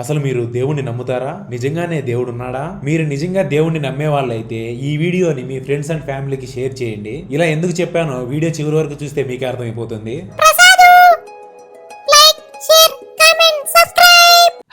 అసలు మీరు దేవుణ్ణి నమ్ముతారా? నిజంగానే దేవుడు ఉన్నాడా మీరు నిజంగా దేవుణ్ణి నమ్మే వాళ్ళైతే ఈ వీడియోని మీ ఫ్రెండ్స్ అండ్ ఫ్యామిలీకి షేర్ చేయండి. ఇలా ఎందుకు చెప్పానో వీడియో చివరి వరకు చూస్తే మీకే అర్థమైపోతుంది.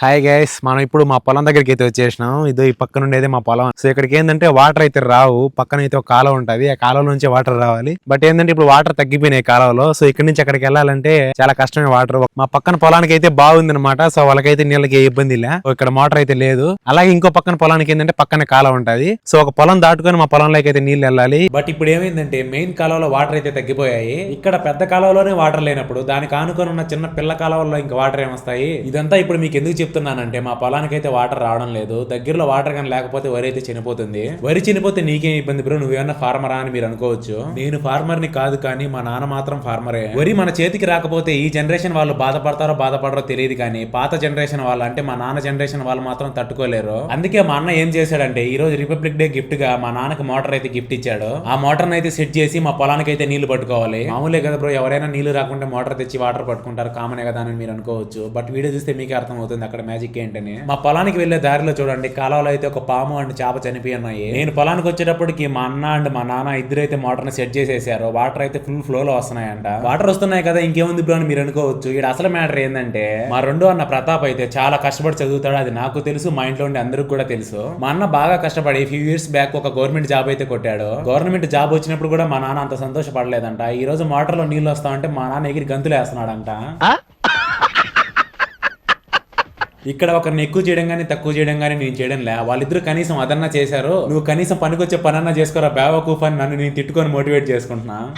హాయ్ గైస్ మనం ఇప్పుడు మా పొలం దగ్గరికి అయితే వచ్చేసినాం. ఇది ఈ పక్క నుండి అయితే మా పొలం. సో ఇక్కడికి ఏంటంటే వాటర్ అయితే రావు. పక్కన అయితే ఒక కాలువ ఉంటుంది. ఆ కాలువ నుంచి వాటర్ రావాలి. బట్ ఏంటంటే ఇప్పుడు వాటర్ తగ్గిపోయినాయి కాలువలో. సో ఇక్కడ నుంచి అక్కడికి వెళ్ళాలంటే చాలా కష్టమైన వాటర్ మా పక్కన పొలానికి అయితే బాగుంది అనమాట సో వాళ్ళకైతే నీళ్ళకి ఏ ఇబ్బంది లే. ఇక్కడ మోటార్ అయితే లేదు. అలాగే ఇంకో పక్కన పొలానికి ఏంటంటే పక్కన కాలువ ఉంటుంది. సో ఒక పొలం దాటుకొని మా పొలంలోకి అయితే నీళ్ళు వెళ్ళాలి. బట్ ఇప్పుడు ఏమైందంటే మెయిన్ కాలువలో వాటర్ అయితే తగ్గిపోయాయి. ఇక్కడ పెద్ద కాలువలోనే వాటర్ లేనప్పుడు దానికి ఆనుకొని ఉన్న చిన్న పిల్ల కాలువల్లో ఇంకా వాటర్ ఏమొస్తాయి ఇదంతా ఇప్పుడు మీకు ఎందుకు చెప్తున్నానంటే మా పొలానికి అయితే వాటర్ రావడం లేదు. దగ్గరలో వాటర్ కానీ లేకపోతే వరి అయితే చనిపోతుంది. వరి చనిపోతే నీకేం ఇబ్బంది బ్రో? నువ్వేమన్నా ఫార్మరా అని మీరు అనుకోవచ్చు. నేను ఫార్మర్ని కాదు కానీ మా నాన్న మాత్రం ఫార్మరే. వరి మన చేతికి రాకపోతే ఈ జనరేషన్ వాళ్ళు బాధపడతారో బాధపడరో తెలియదు కానీ పాత జనరేషన్ వాళ్ళు అంటే మా నాన్న జనరేషన్ వాళ్ళు మాత్రం తట్టుకోలేరు. అందుకే మా అన్న ఏం చేశాడంటే ఈ రోజు రిపబ్లిక్ డే గిఫ్ట్గా మా నాన్నకి మోటార్ అయితే గిఫ్ట్ ఇచ్చాడు. ఆ మోటార్ అయితే సెట్ చేసి మా పొలానికి అయితే నీళ్ళు పట్టుకోవాలి. మామూలే కదా బ్రో? ఎవరైనా నీళ్ళు రాకుంటే మోటార్ తెచ్చి వాటర్ పట్టుకుంటారు. కామనే కదా అని మీరు అనుకోవచ్చు. బట్ వీడియో చూస్తే మీకే అర్థం అవుతుంది అక్కడ మ్యాజిక్ ఏంటని. మా పొలానికి వెళ్ళే దారిలో చూడండి కాలంలో అయితే ఒక పాము అండ్ చేప చనిపోయి నేను పొలానికి వచ్చేటప్పటికి మా అన్న అండ్ మా నాన్న ఇద్దరు అయితే మోటార్ని సెట్ చేసేసారు. వాటర్ అయితే ఫుల్ ఫ్లో లో వస్తున్నాయంట. వాటర్ వస్తున్నాయి కదా ఇంకేముంది బ్రో అని మీరు అనుకోవచ్చు. ఇక్కడ అసలు మ్యాటర్ ఏంటంటే మా రెండో అన్న ప్రతాప్ అయితే చాలా కష్టపడి చదువుతాడు. అది నాకు తెలుసు మా ఇంట్లో ఉండే అందరికి కూడా తెలుసు. మా అన్న బాగా కష్టపడి ఫ్యూ ఇయర్స్ బ్యాక్ ఒక గవర్నమెంట్ జాబ్ అయితే కొట్టాడు. గవర్నమెంట్ జాబ్ వచ్చినప్పుడు కూడా మా నాన్న అంత సంతోషపడలేదంట. ఈ రోజు మోటార్లో నీళ్ళు వస్తా ఉంటే మా నాన్న ఎగిరి గంతులు వేస్తున్నాడంట ఇక్కడ ఒకరిని ఎక్కువ చేయడం కానీ తక్కువ చేయడం కానీ నేను చేయడం లే. వాళ్ళిద్దరు కనీసం అదన్నా చేశారు. నువ్వు కనీసం పనికొచ్చే పనన్నా చేసుకోరా బేవకూఫ్ అని నన్ను నేను తిట్టుకొని మోటివేట్ చేసుకుంటున్నా.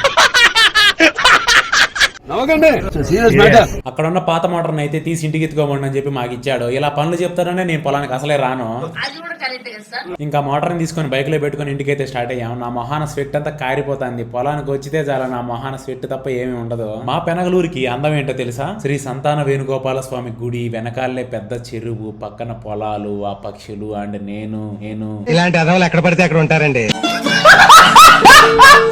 అక్కడ ఉన్న పాత మోటార్ని అయితే తీసి ఇంటికి ఎత్తుకోమండి అని చెప్పి మాకు ఇచ్చాడు. ఇలా పనులు చెప్తారనే నేను పొలానికి అసలే రాను. ఇంకా మోటార్ని తీసుకొని బైక్లో పెట్టుకొని ఇంటికి అయితే స్టార్ట్ అయ్యాం. నా మొహాన స్వెట్ అంతా కారిపోతుంది. పొలానికి వచ్చితే చాలా నా మొహాన స్వెట్ తప్ప ఏమీ ఉండదు. మా పెనగలూరికి అందం ఏంటో తెలుసా? శ్రీ సంతాన వేణుగోపాల స్వామి గుడి వెనకాలే పెద్ద చెరువు పక్కన పొలాలు ఆ పక్షులు అండ్ నేను నేను. ఇలాంటి అదవులు ఎక్కడ పడితే అక్కడ ఉంటారండి.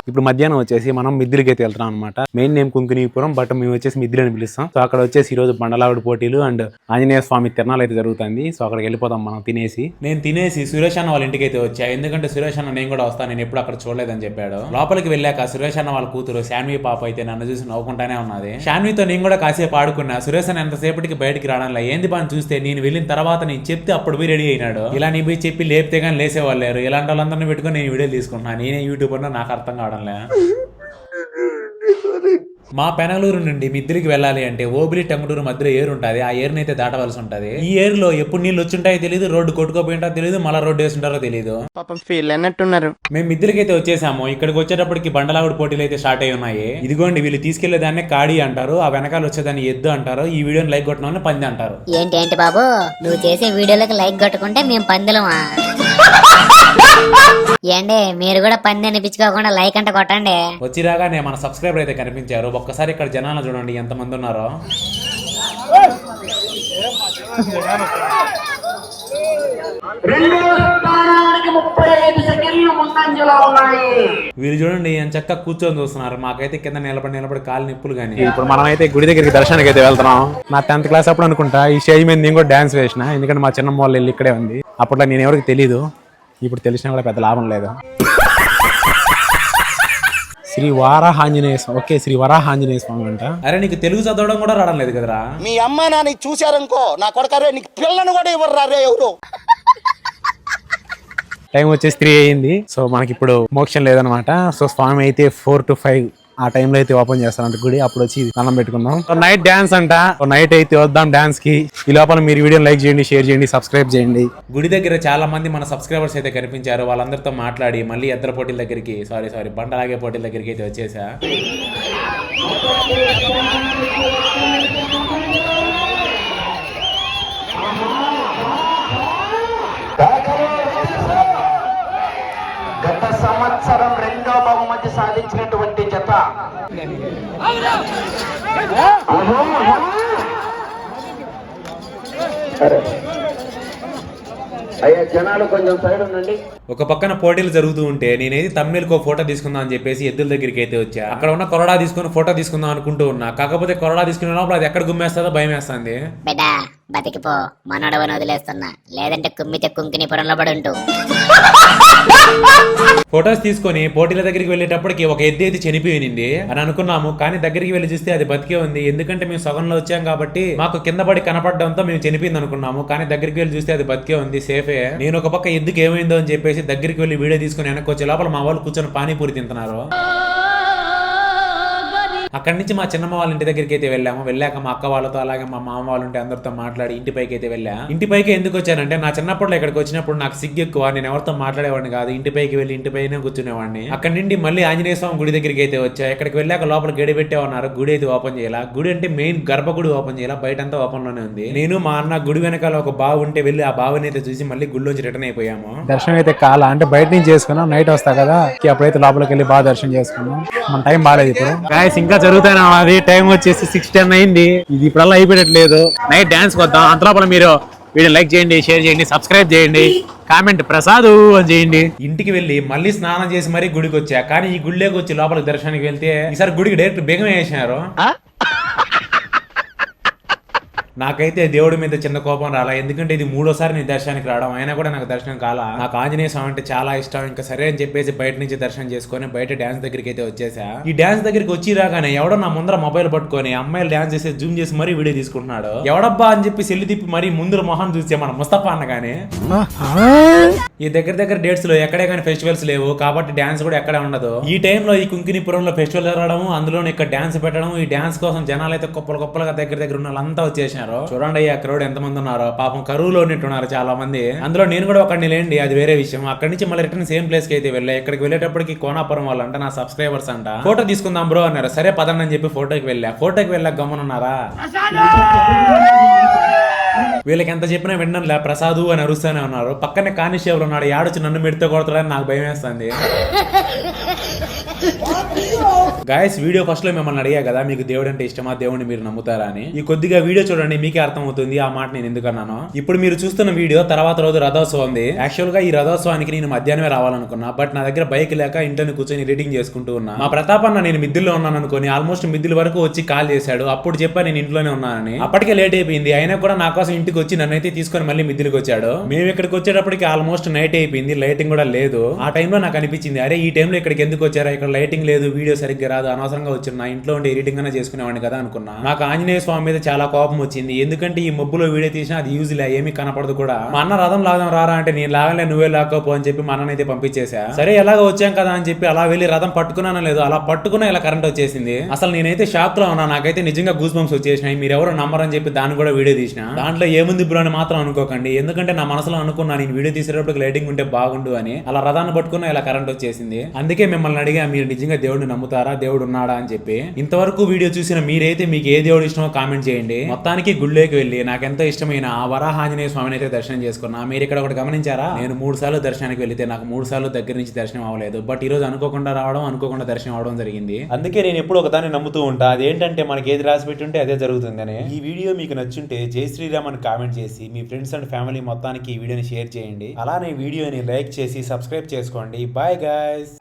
ఇప్పుడు మధ్యాహ్నం వచ్చేసి మనం మిద్దిలికి అయితే వెళ్తున్నాం అనమాట మెయిన్ నేమ్ కుంకునీపురం బట్ మేము వచ్చేసి మిద్దిలి అని పిలుస్తాం. సో అక్కడ వచ్చేసి ఈ రోజు బండలావిడి పోటీలు అండ్ ఆంజనేయ స్వామి తిరణాలు అయితే జరుగుతుంది. సో అక్కడికి వెళ్ళిపోతాం మనం తినేసి. నేను తినేసి సురేష్ అన్న వాళ్ళ ఇంటికి అయితే వచ్చా. ఎందుకంటే సురేష్ అన్న నేను కూడా వస్తాను. నేను ఎప్పుడు అక్కడ చూడలేదని చెప్పాడు. లోపలికి వెళ్ళాక సురేష్ అన్న వాళ్ళ కూతురు శాన్వి పాప అయితే నన్ను చూసి నవ్వుకుంటానే ఉన్నది. శాన్వితో నేను కూడా కాసేపు ఆడుకున్నా. సురేష్ అన్న ఎంతసేపటికి బయటికి రావడంలో ఏంది పని చూస్తే నేను వెళ్ళిన తర్వాత నేను చెప్తే అప్పుడు పోయి రెడీ అయినాడు. ఇలా నీ పోయి చెప్పి లేపితే కానీ లేసేవాళ్ళు లేరు. ఇలాంటి వాళ్ళందరినీ పెట్టుకొని నేను వీడియో తీసుకుంటున్నాను నేనే యూట్యూబ్ యూట్యూబర్ నాకు అర్థం కావడం లేదు మా పెనగలూరు నుండి మిద్దిలికి వెళ్ళాలి అంటే ఓబిలి టంగుటూరు మధ్యలో ఏరు ఉంటుంది. ఆ ఏరుని అయితే దాటవలసి ఉంటది. ఈ ఏరులో ఎప్పుడు నీళ్ళు వచ్చుంటాయో తెలియదు రోడ్డు కొట్టుకోపోయింటో తెలియదు మళ్ళీ రోడ్డు వేసుంటారో తెలియదు పాపం ఫీల్ అన్నట్టున్నారు మేము మిద్దిలకి అయితే వచ్చేసాము. ఇక్కడికి వచ్చేటప్పటికి బండలాగుడు పోటీలు అయితే స్టార్ట్ అయి ఉన్నాయి. ఇదిగోండి వీళ్ళు తీసుకెళ్ళేదాన్ని కాడి అంటారు ఆ వెనకాల వచ్చేదాన్ని ఎద్దు అంటారు ఈ వీడియోని లైక్ వాళ్ళని పంది అంటారు. ఏంటి ఏంటి బాబు? నువ్వు చేసే వీడియోలకు లైక్ కొట్టుకుంటే మేము పందులమా? ఏండి మీరు కూడా పంది అనిపించుకోకుండా లైక్ అంటే కొట్టండి. వచ్చిరాగానే మన సబ్స్క్రైబర్ అయితే కనిపించారు. ఒక్కసారి ఇక్కడ జనాలు చూడండి ఎంత మంది ఉన్నారో వీళ్ళు చూడండి ఎంత చక్కగా కూర్చొని చూస్తున్నారు. మాకైతే కింద నిలబడి నిలబడి కాలు నిప్పులు కానీ ఇప్పుడు మనం అయితే గుడి దగ్గరికి దర్శనానికి అయితే వెళ్తున్నాం. నా టెన్త్ క్లాస్ అప్పుడు అనుకుంటా ఈ స్టేజ్ మీద నేను కూడా డాన్స్ వేసిన ఎందుకంటే మా చిన్నమ్మ వాళ్ళు ఇల్లు ఇక్కడే ఉంది. అప్పట్లో నేను ఎవరికి తెలియదు ఇప్పుడు తెలిసినా కూడా పెద్ద లాభం లేదు. శ్రీ వారాహాంజనేయ స్వామి. ఓకే శ్రీ వరాహాంజనేయ స్వామి అంట. అరే నీకు తెలుగు చదవడం కూడా రావడం లేదు కదరా? మీ అమ్మ నాన్న చూశారనుకో నా కొడకరే నీకు పిల్లను కూడా ఇవ్వరు రే ఎవరు? టైం వచ్చేసి త్రీ అయింది సో మనకి ఇప్పుడు మోక్షం లేదనమాట. సో స్వామి అయితే ఫోర్ టు ఫైవ్ ఆ టైంలో అయితే ఓపెన్ చేస్తారంట. గుడి అప్పుడు వచ్చి దండం పెట్టుకుందాం. నైట్ డాన్స్ అంట. నైట్ అయితే వద్దాం డాన్స్కి. ఈ లోపల మీరు వీడియో లైక్ చేయండి షేర్ చేయండి సబ్స్క్రైబ్ చేయండి. గుడి దగ్గర చాలా మంది మన సబ్స్క్రైబర్స్ అయితే కనిపించారు. వాళ్ళందరితో మాట్లాడి మళ్ళీ ఎద్దరు పోటీల దగ్గరికి సారీ సారీ బండలాగే పోటీల దగ్గరికి అయితే వచ్చేసా. గత సంవత్సరం రెండో బహుమతి సాధించినటువంటి అయ్యా జనాలు కొంచెం సైడ్ ఉండండి ఒక పక్కన పోటీలు జరుగుతూ ఉంటే నేనైతే తమిళకు ఫోటో తీసుకుందాం అని చెప్పేసి ఎద్దుల దగ్గరికి అయితే వచ్చా. అక్కడ ఉన్న కొరడా తీసుకుని ఫోటో తీసుకుందాం అనుకుంటూ ఉన్నా. కాకపోతే కొరడా తీసుకునే లోపల అది ఎక్కడ గుమ్మేస్తుందో భయం వేస్తుంది. బిడ్డా బతికిపో. మనడవని వదిలేస్తున్నా. లేదంటే కుమ్మితే కుంకిని పొరంలో పడి ఉంటూ ఫొటోస్ తీసుకొని పోటీల దగ్గరికి వెళ్ళేటప్పటికి ఒక ఎద్దు అయితే చనిపోయింది అని అనుకున్నాము. కానీ దగ్గరికి వెళ్ళి చూస్తే అది బతికే ఉంది. ఎందుకంటే మేము సగంలో వచ్చాం కాబట్టి మాకు కింద పడి కనపడడంతో మేము చనిపోయింది అనుకున్నాము. కానీ దగ్గరికి వెళ్ళి చూస్తే అది బతికే ఉంది. సేఫే. నేను ఒక పక్క ఎద్దుకి ఏమైందో అని చెప్పేసి దగ్గరికి వెళ్ళి వీడియో తీసుకుని వెనక్కి వచ్చే లోపల మా వాళ్ళు కూర్చొని పానీపూరి తింటున్నారు. అక్కడి నుంచి మా చిన్నమ్మ వాళ్ళ ఇంటి దగ్గరికి అయితే వెళ్ళాము. వెళ్ళాక మా అక్క వాళ్ళతో అలాగే మా మామ వాళ్ళు ఉంటే అందరితో మాట్లాడి ఇంటి పైకి అయితే వెళ్ళా. ఇంటి పైకి ఎందుకు వచ్చానంటే నా చిన్నప్పుడు ఇక్కడికి వచ్చినప్పుడు నాకు సిగ్గు ఎక్కువ. నేను ఎవరితో మాట్లాడేవాడిని కాదు. ఇంటి పైకి వెళ్ళి ఇంటి పైన కూర్చునేవాడిని. అక్కడి నుండి మళ్ళీ ఆంజనేయ స్వామి గుడి దగ్గరికి అయితే వచ్చా. ఇక్కడికి వెళ్ళాక లోపల గడి పెట్టే ఉన్నారు గుడి అయితే ఓపెన్ చేయాల? గుడి అంటే మెయిన్ గర్భగుడి ఓపెన్ చేయాల? బయట అంతా ఓపెన్లోనే ఉంది. నేను మా అన్న గుడి వెనకాల ఒక బావి ఉంటే వెళ్ళి ఆ బావిని అయితే చూసి మళ్ళీ గుడిలోంచి రిటర్న్ అయిపోయాము. దర్శనం అయితే కాల? అంటే బయట నుంచి చేసుకున్నాం. నైట్ వస్తా కదా. అప్పుడైతే లోపలికి వెళ్ళి బాగా దర్శనం చేసుకున్నాం. మన టైం బాగాలేదు ఇప్పుడు. ఇంకా జరుగుతానే అది టైం వచ్చేసి సిక్స్ టెన్ అయింది. ఇది ఇప్పుడల్లా అయిపోయట్లేదు నైట్ డాన్స్ కొద్దాం. అంత లోపల మీరు వీడియో లైక్ చేయండి షేర్ చేయండి సబ్స్క్రైబ్ చేయండి కామెంట్ ప్రసాద్ అని చేయండి. ఇంటికి వెళ్ళి మళ్ళీ స్నానం చేసి మరీ గుడికి వచ్చా కానీ ఈ గుడిలోకి వచ్చి లోపలికి దర్శనానికి వెళ్తే ఈసారి గుడికి డైరెక్ట్ బేగం వేసినారు. నాకైతే దేవుడి మీద చిన్న కోపం రాలా. ఎందుకంటే ఇది మూడోసారి నేను దర్శనానికి రావడం. అయినా కూడా నాకు దర్శనం కాలా. నాకు ఆంజనేయ స్వామి అంటే చాలా ఇష్టం. ఇంకా సరే అని చెప్పేసి బయట నుంచి దర్శనం చేసుకొని బయట డాన్స్ దగ్గరికి అయితే వచ్చేసా. ఈ డాన్స్ దగ్గరికి వచ్చి రాగానే ఎవడో నా ముందర మొబైల్ పట్టుకొని అమ్మాయిలు డాన్స్ చేసి జూమ్ చేసి మరీ వీడియో తీసుకుంటున్నాడు. ఎవడబ్బా అని చెప్పి సెల్లి తిప్పి మరీ ముందర మొహం చూసే మన ముస్తఫా కానీ ఈ దగ్గర దగ్గర డేట్స్లో ఎక్కడే కానీ ఫెస్టివల్స్ లేవు. కాబట్టి డాన్స్ కూడా ఎక్కడే ఉండదు. ఈ టైంలో ఈ కుంకినిపురంలో ఫెస్టివల్ జరగడం అందులో ఇక్కడ డాన్స్ పెట్టడం ఈ డాన్స్ కోసం జనాలు అయితే కుప్పలు కుప్పలుగా దగ్గర దగ్గర ఉన్న వాళ్ళంతా వచ్చేసినారు చూడండి అయ్యా క్రౌడ్ ఎంత మంది ఉన్నారో. పాపం కరువులో ఉన్నట్టున్నారు చాలా మంది అందులో నేను కూడా ఒకడిని లేండి అది వేరే విషయం. అక్కడి నుంచి మళ్ళీ రిటర్న్ సేమ్ ప్లేస్కి అయితే వెళ్ళా. ఇక్కడికి వెళ్ళేటప్పటికి కోనాపురం వాళ్ళు అంట నా సబ్స్క్రైబర్స్ అంట. ఫోటో తీసుకుందాం బ్రో అన్నారు. సరే పదండి అని చెప్పి ఫోటోకి వెళ్ళా. ఫోటోకి వెళ్ళా గమనున్నారా వీళ్ళకి ఎంత చెప్పినా వినడంలే ప్రసాదు అని అరుస్తూనే ఉన్నారు. పక్కనే కానిస్టేబుల్ ఉన్నాడు యాడొచ్చి నన్ను మెడితే కొడతాడని నాకు భయం వేస్తుంది. గాయస్ వీడియో ఫస్ట్లో మిమ్మల్ని అడిగా కదా మీకు దేవుడు అంటే ఇష్టమా దేవుడిని మీరు నమ్ముతారా అని. ఈ కొద్దిగా వీడియో చూడండి మీకే అర్థం అవుతుంది ఆ మాట నేను ఎందుకన్నాను ఇప్పుడు మీరు చూస్తున్న వీడియో తర్వాత రోజు రథోత్సవం ఉంది. యాక్చువల్గా ఈ రథోత్సవానికి నేను మధ్యాహ్నమే రావాలనుకున్నా బట్ నా దగ్గర బైక్ లేక ఇంట్లోనే కూర్చొని రీడింగ్ చేసుకుంటూ ఉన్నా. మా ప్రతాప్ అన్న నేను మిద్దుల్లో ఉన్నాను అనుకుని ఆల్మోస్ట్ మిద్దుల వరకు వచ్చి కాల్ చేశాడు. అప్పుడు చెప్పా నేను ఇంట్లోనే ఉన్నానని. అప్పటికే లేట్ అయిపోయింది అయినా కూడా నాకు కోసం ఇంటికి వచ్చి నన్ను అయితే తీసుకొని మళ్ళీ మిద్దిలకు వచ్చాడు. మేము ఇక్కడికి వచ్చేటప్పటికి ఆల్మోస్ట్ నైట్ అయిపోయింది లైటింగ్ కూడా లేదు. ఆ టైంలో నాకు అనిపించింది అరే ఈ టైంలో ఇక్కడికి ఎందుకు వచ్చారా? ఇక్కడ లైటింగ్ లేదు వీడియో సరిగ్గా రాదు అనవసరంగా వచ్చిన నా ఇంట్లో ఉండి ఎడిటింగ్ అనే చేసుకునేవాడిని కదా అనుకున్నా. నాకు ఆంజనేయ స్వామి మీద చాలా కోపం వచ్చింది. ఎందుకంటే ఈ మబ్బులో వీడియో తీసినా అది యూజ్ లే ఏమీ కనపడదు కూడా. మా అన్న రథం లాగం రారా అంటే నేను లాగలే నువ్వే లాక్కోపో అని చెప్పి మా అన్ననైతే పంపించేసా సరే ఎలాగో వచ్చాం కదా అని చెప్పి అలా వెళ్ళి రథం పట్టుకున్నానో లేదు అలా పట్టుకున్నా ఇలా కరెంట్ వచ్చేసింది. అసలు నేనైతే షాక్లో ఉన్నా. నాకైతే నిజంగా గూస్ బంప్స్ వచ్చేసినాయి. మీరు ఎవరు నమ్మరని చెప్పి దాన్ని కూడా వీడియో తీసిన. దాంట్లో ఏముంది బ్రో అని మాత్రం అనుకోకండి. ఎందుకంటే నా మనసులో అనుకున్నా నేను వీడియో తీసేటప్పుడు లైటింగ్ ఉంటే బాగుండు అని. అలా రథాన్ని పట్టుకున్న ఇలా కరెంట్ వచ్చేసింది. అందుకే మిమ్మల్ని అడిగా మీరు నిజంగా దేవుడిని నమ్ముతారా? దేవుడు ఉన్నాడా? అని చెప్పి. ఇంతవరకు వీడియో చూసిన మీరైతే మీకు ఏ దేవుడు ఇష్టమో కామెంట్ చేయండి. మొత్తానికి గుళ్ళోకి వెళ్ళి నాకెంతో ఇష్టమైన ఆ వరాహాంజనేయ స్వామిని అయితే దర్శనం చేసుకున్నా. మీరు ఇక్కడ ఒకటి గమనించారా? నేను మూడు సార్లు దర్శనానికి వెళ్తే నాకు మూడు సార్లు దగ్గర నుంచి దర్శనం అవ్వలేదు. బట్ ఈ రోజు అనుకోకుండా రావడం అనుకోకుండా దర్శనం అవడం జరిగింది. అందుకే నేను ఎప్పుడు ఒకదాన్ని నమ్ముతూ ఉంటా. అదేంటంటే మనకి ఏది రాసి పెట్టుంటే అదే జరుగుతుందని. ఈ వీడియో మీకు నచ్చుంటే జై శ్రీరామ్ అని కామెంట్ చేసి మీ ఫ్రెండ్స్ అండ్ ఫ్యామిలీ మొత్తానికి ఈ వీడియోని షేర్ చేయండి. అలానే వీడియోని లైక్ చేసి సబ్స్క్రైబ్ చేసుకోండి. Bye guys